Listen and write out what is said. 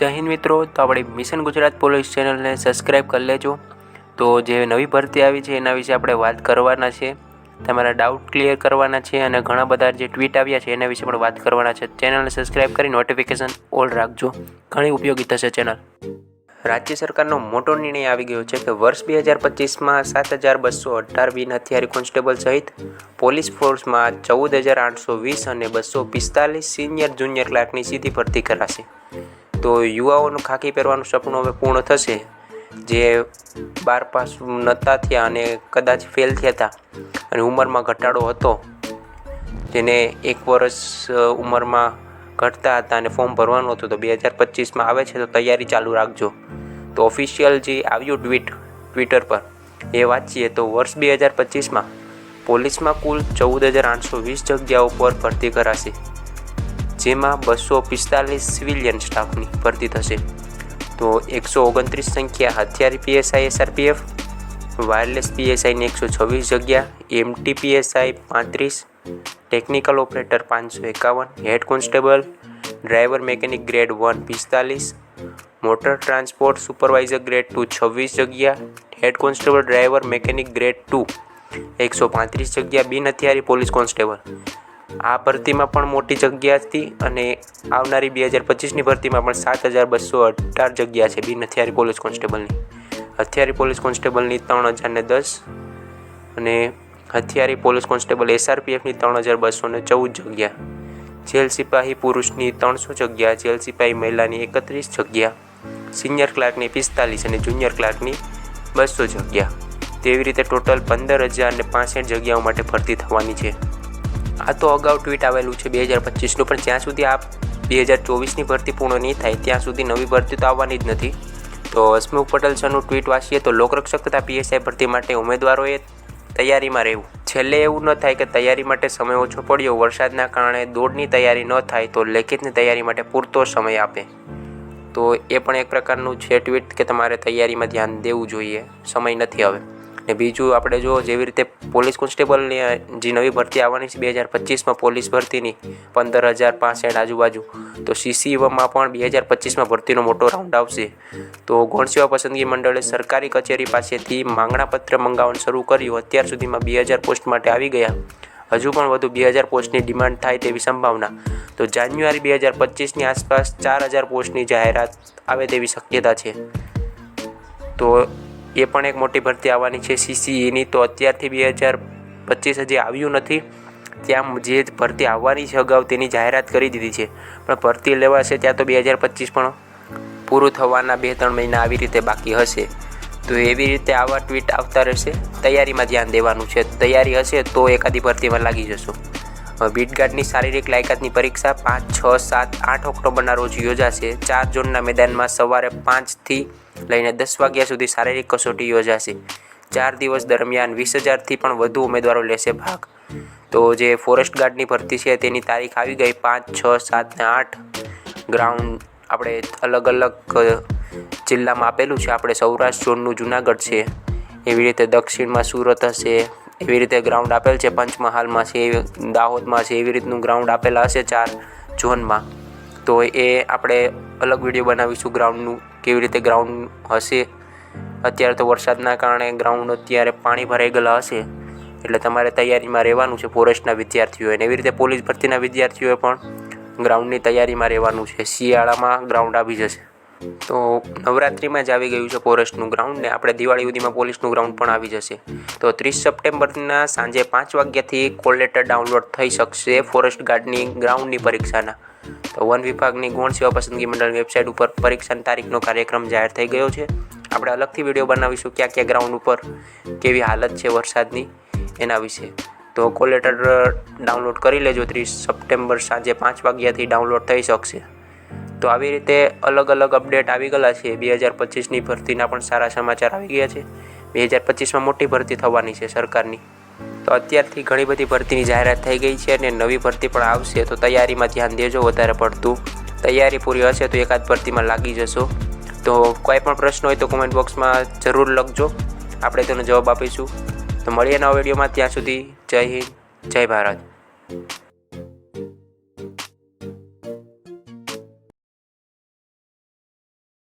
જય હિન્દ મિત્રો, તો આપણી મિશન ગુજરાત પોલીસ ચેનલને સબસ્ક્રાઈબ કરી લેજો. તો જે નવી ભરતી આવી છે એના વિશે આપણે વાત કરવાના છે. તમારા ડાઉટ ક્લિયર કરવાના છે અને ઘણા બધા જે ટ્વીટ આવ્યા છે એના વિશે પણ વાત કરવાના છે. ચેનલને સબસ્ક્રાઈબ કરી નોટિફિકેશન ઓલ રાખજો. ઘણી ઉપયોગી થશે ચેનલ. રાજ્ય સરકારનો મોટો નિર્ણય આવી ગયો છે કે વર્ષ બે હજાર પચીસમાં સાત હજાર બસો અઢાર બિન હથિયારી કોન્સ્ટેબલ સહિત પોલીસ ફોર્સમાં ચૌદ હજાર આઠસો વીસ અને બસો પિસ્તાલીસ સિનિયર જુનિયર ક્લાર્કની સીધી ભરતી કરાશે. તો યુવાઓનું ખાકી પહેરવાનું સપનું હવે પૂર્ણ થશે. જે બાર પાસ નહોતા થયા અને કદાચ ફેલ થયા હતા. અને ઉંમરમાં ઘટાડો હતો. જેને એક વર્ષ ઉંમરમાં ઘટતા હતા અને ફોર્મ ભરવાનું હતું. તો બે હજાર પચીસમાં આવે છે તો તૈયારી ચાલુ રાખજો. તો ઓફિશિયલ જે આવ્યું ટ્વીટ ટ્વિટર પર, એ વાંચીએ. તો વર્ષ બે હજાર પચીસમાં પોલીસમાં કુલ ચૌદ હજાર આઠસો વીસ જગ્યાઓ પર ભરતી કરાશે. જેમાં બસો પિસ્તાલીસ સિવિલિયન સ્ટાફની ભરતી થશે તો એકસો ઓગણત્રીસ સંખ્યા હથિયારી પીએસઆઈ એસઆરપીએફ વાયરલેસ પીએસઆઈની એકસો છવ્વીસ જગ્યા એમટી પીએસઆઈ પાંત્રીસ ટેકનિકલ ઓપરેટર પાંચસો એકાવન head constable driver mechanic grade one પિસ્તાલીસ motor transport supervisor grade two છવ્વીસ જગ્યા head constable driver mechanic grade two એકસો પાંત્રીસ જગ્યા બિન હથિયારી પોલીસ કોન્સ્ટેબલ આ ભરતીમાં પણ મોટી જગ્યા હતી અને આવનારી બે હજાર પચીસની ભરતીમાં પણ સાત હજાર બસો અઢાર જગ્યા છે બિન હથિયારી પોલીસ કોન્સ્ટેબલની. હથિયારી પોલીસ કોન્સ્ટેબલની ત્રણ હજારને દસ અને હથિયારી પોલીસ કોન્સ્ટેબલ એસઆરપીએફની ત્રણ હજાર બસો ને ચૌદ જગ્યા. જેલ સિપાહી પુરુષની ત્રણસો જગ્યા, જેલ સિપાહી મહિલાની એકત્રીસ જગ્યા, સિનિયર ક્લાર્કની પિસ્તાલીસ અને જુનિયર ક્લાર્કની બસો જગ્યા. તેવી રીતે ટોટલ પંદર હજાર ને પાસઠ જગ્યાઓ માટે ભરતી થવાની છે. આ તો અગાઉ ટ્વીટ આવેલું છે બે હજાર પચીસનું, પણ જ્યાં સુધી આ બે હજાર ચોવીસની ભરતી પૂર્ણ નહીં થાય, ત્યાં સુધી નવી ભરતી તો આવવાની જ નથી. તો હસમુખ પટેલ સરનું ટ્વીટ વાંચીએ તો લોકરક્ષક તથા પીએસઆઈ ભરતી માટે ઉમેદવારોએ તૈયારીમાં રહેવું. છેલ્લે એવું ન થાય કે તૈયારી માટે સમય ઓછો પડ્યો, વરસાદના કારણે દોડની તૈયારી ન થાય તો લેખિતની તૈયારી માટે પૂરતો સમય આપે. તો એ પણ એક પ્રકારનું છે ટ્વીટ કે તમારે તૈયારીમાં ધ્યાન દેવું જોઈએ. સમય નથી હવે. ને બીજું આપણે જો જેવી રીતે પોલીસ કોન્સ્ટેબલની જે નવી ભરતી આવવાની છે, બે હજાર પચીસમાં પોલીસ ભરતીની, પંદર હજાર પાસઠ આજુબાજુ, તો સીસીમાં પણ બે હજાર પચીસમાં ભરતીનો મોટો રાઉન્ડ આવશે. તો ગૌણસેવા પસંદગી મંડળે સરકારી કચેરી પાસેથી માંગણાપત્ર મંગાવવાનું શરૂ કર્યું. અત્યાર સુધીમાં બે હજાર પોસ્ટ માટે આવી ગયા. હજુ પણ વધુ બે હજાર પોસ્ટની ડિમાન્ડ થાય તેવી સંભાવના. તો જાન્યુઆરી બે હજાર પચીસની આસપાસ ચાર હજાર પોસ્ટની જાહેરાત આવે તેવી શક્યતા છે. તો એ પણ એક મોટી ભરતી આવવાની છે. સીસીઈની તો અત્યારથી બે હજાર પચીસ હજી આવ્યું નથી. ત્યાં જે ભરતી આવવાની છે અગાઉ તેની જાહેરાત કરી દીધી છે. પણ ભરતી લેવાશે ત્યાં તો બે હજાર પચીસ પણ પૂરું થવાના બે ત્રણ મહિના આવી રીતે બાકી હશે. તો એવી રીતે આવા ટ્વીટ આવતા રહેશે. તૈયારીમાં ધ્યાન દેવાનું છે. તૈયારી હશે તો એકાદી ભરતીમાં લાગી જશો. બીટગાર્ડની શારીરિક લાયકાતની પરીક્ષા પાંચ, છ, સાત, આઠ ઓક્ટોબરના રોજ યોજાશે. ચાર ઝોનના મેદાનમાં સવારે પાંચથી લઈને દસ વાગ્યા સુધી શારીરિક કસોટી યોજાશે. ચાર દિવસ દરમિયાન વીસ હજારથી પણ વધુ ઉમેદવારો લેશે ભાગ. તો જે ફોરેસ્ટ ગાર્ડની ભરતી છે તેની તારીખ આવી ગઈ પાંચ, છ, સાત ને આઠ. ગ્રાઉન્ડ આપણે અલગ અલગ જિલ્લામાં આપેલું છે. આપણે સૌરાષ્ટ્ર ઝોનનું જુનાગઢ છે. એવી રીતે દક્ષિણમાં સુરત હશે. એવી રીતે ગ્રાઉન્ડ આપેલ છે, પંચમહાલમાં છે, દાહોદમાં છે, એવી રીતનું ગ્રાઉન્ડ આપેલા હશે ચાર ઝોનમાં. તો એ આપણે અલગ વીડિયો બનાવીશું ગ્રાઉન્ડનું કેવી રીતે ગ્રાઉન્ડ હશે. અત્યારે તો વરસાદના કારણે ગ્રાઉન્ડ અત્યારે પાણી ભરાઈ ગયેલા હશે. એટલે તમારે તૈયારીમાં રહેવાનું છે ફોરેસ્ટના વિદ્યાર્થીઓએ એવી રીતે પોલીસ ભરતીના વિદ્યાર્થીઓએ પણ ગ્રાઉન્ડની તૈયારીમાં રહેવાનું છે. શિયાળામાં ગ્રાઉન્ડ આવી જશે. તો નવરાત્રિમાં જ આવી ગયું છે ફોરેસ્ટનું ગ્રાઉન્ડ ને આપણે દિવાળી સુધીમાં પોલીસનું ગ્રાઉન્ડ પણ આવી જશે. તો ત્રીસ સપ્ટેમ્બરના સાંજે પાંચ વાગ્યાથી કોલ લેટર ડાઉનલોડ થઈ શકશે ફોરેસ્ટ ગાર્ડની ગ્રાઉન્ડની પરીક્ષાના. તો વન વિભાગની ગૌણ સેવા પસંદગી મંડળની વેબસાઇટ ઉપર પરીક્ષાની તારીખનો કાર્યક્રમ જાહેર થઈ ગયો છે. આપણે અલગથી વીડિયો બનાવીશું ક્યાં ક્યાં ગ્રાઉન્ડ ઉપર કેવી હાલત છે વરસાદની એના વિશે. તો કોલ લેટર ડાઉનલોડ કરી લેજો ત્રીસ સપ્ટેમ્બર સાંજે પાંચ વાગ્યાથી ડાઉનલોડ થઈ શકશે. તો આવી રીતે અલગ અલગ અપડેટ આવી ગયેલા છે. બે હજાર પચીસની ભરતીના પણ સારા સમાચાર આવી ગયા છે. બે હજાર પચીસમાં મોટી ભરતી થવાની છે સરકારની. તો અત્યારથી ઘણી બધી ભરતીની જાહેરાત થઈ ગઈ છે અને નવી ભરતી પણ આવશે. તો તૈયારીમાં ધ્યાન દેજો વધારે પડતું. તૈયારી પૂરી હશે તો એકાદ ભરતીમાં લાગી જશો. તો કોઈ પણ પ્રશ્ન હોય તો કોમેન્ટ બોક્સમાં જરૂર લખજો. આપણે તેનો જવાબ આપીશું. તો મળીએ નવા વિડીયોમાં. ત્યાં સુધી જય હિન્દ, જય ભારત.